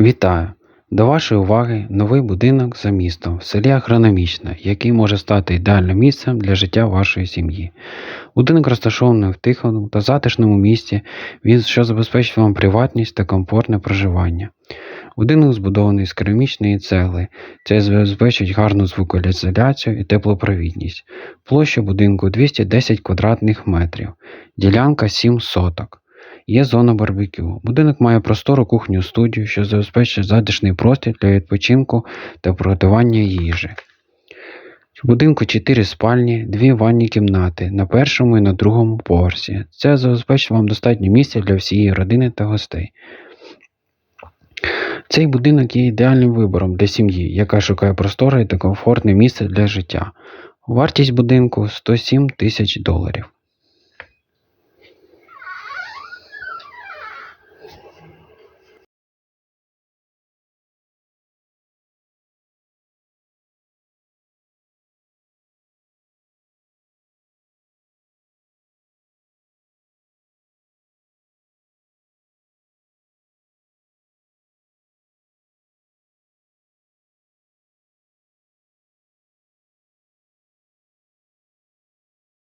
Вітаю! До вашої уваги новий будинок за містом в селі Агрономічне, який може стати ідеальним місцем для життя вашої сім'ї. Будинок розташований в тихому та затишному місті, він що забезпечить вам приватність та комфортне проживання. Будинок збудований з керамічної цегли, це забезпечить гарну звукоізоляцію і теплопровідність. Площа будинку 210 квадратних метрів, ділянка 7 соток. Є зона барбекю. Будинок має простору кухню студію, що забезпечує затишний простір для відпочинку та приготування їжі. В будинку 4 спальні, 2 ванні кімнати на першому і на другому поверсі. Це забезпечить вам достатньо місця для всієї родини та гостей. Цей будинок є ідеальним вибором для сім'ї, яка шукає просторе та комфортне місце для життя. Вартість будинку 107 тисяч доларів.